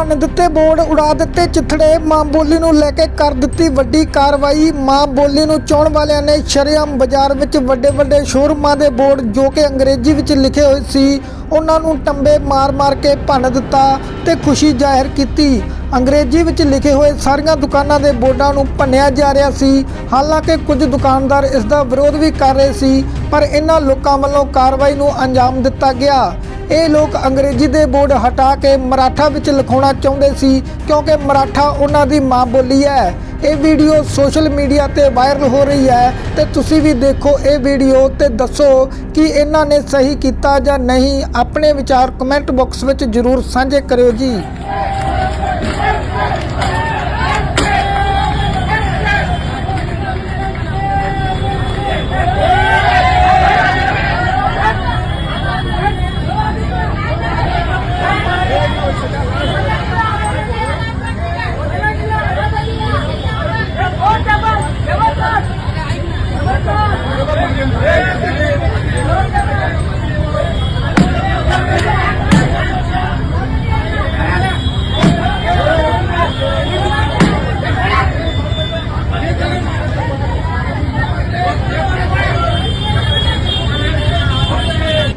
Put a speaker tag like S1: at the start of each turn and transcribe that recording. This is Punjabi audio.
S1: ਭੰਨ ਦਿੱਤੇ, ਬੋਰਡ ਉਡਾ ਦਿੱਤੇ, ਚਿੱਥੜੇ ਮਾਂ ਬੋਲੀ ਨੂੰ ਲੈ ਕੇ ਕਰ ਦਿੱਤੀ ਵੱਡੀ ਕਾਰਵਾਈ। ਮਾਂ ਬੋਲੀ ਨੂੰ ਚੋਣ ਵਾਲਿਆਂ ਨੇ ਸ਼ਰੇਆਮ ਬਾਜ਼ਾਰ ਵਿੱਚ ਵੱਡੇ ਵੱਡੇ ਸ਼ੋਰੂਮਾਂ ਦੇ ਬੋਰਡ ਜੋ ਕਿ ਅੰਗਰੇਜ਼ੀ ਵਿੱਚ ਲਿਖੇ ਹੋਏ ਸੀ, ਉਹਨਾਂ ਨੂੰ ਟੰਬੇ ਮਾਰ-ਮਾਰ ਕੇ ਭੰਨ ਦਿੱਤਾ ਤੇ ਖੁਸ਼ੀ ਜ਼ਾਹਿਰ ਕੀਤੀ। ਅੰਗਰੇਜ਼ੀ ਵਿੱਚ ਲਿਖੇ ਹੋਏ ਸਾਰੀਆਂ ਦੁਕਾਨਾਂ ਦੇ ਬੋਰਡਾਂ ਨੂੰ ਭੰਨਿਆ ਜਾ ਰਿਹਾ ਸੀ। ਹਾਲਾਂਕਿ ਕੁਝ ਦੁਕਾਨਦਾਰ ਇਸ ਦਾ ਵਿਰੋਧ ਵੀ ਕਰ ਰਹੇ ਸੀ, ਪਰ ਇਹਨਾਂ ਲੋਕਾਂ ਵੱਲੋਂ ਕਾਰਵਾਈ ਨੂੰ ਅੰਜਾਮ ਦਿੱਤਾ ਗਿਆ। ਇਹ ਲੋਕ ਅੰਗਰੇਜ਼ੀ ਦੇ ਬੋਰਡ ਹਟਾ ਕੇ ਮਰਾਠਾ ਵਿੱਚ ਲਿਖਾਉਣਾ ਚਾਹੁੰਦੇ ਸੀ, ਕਿਉਂਕਿ ਮਰਾਠਾ ਉਹਨਾਂ ਦੀ ਮਾਂ ਬੋਲੀ ਹੈ। ਇਹ ਵੀਡੀਓ ਸੋਸ਼ਲ ਮੀਡੀਆ ਤੇ ਵਾਇਰਲ ਹੋ ਰਹੀ ਹੈ ਤੇ ਤੁਸੀਂ ਵੀ ਦੇਖੋ ਇਹ ਵੀਡੀਓ ਤੇ ਦੱਸੋ ਕਿ ਇਹਨਾਂ ਨੇ ਸਹੀ ਕੀਤਾ ਜਾਂ ਨਹੀਂ। ਆਪਣੇ ਵਿਚਾਰ ਕਮੈਂਟ ਬਾਕਸ ਵਿੱਚ ਜਰੂਰ ਸਾਂਝੇ ਕਰਿਓ ਜੀ।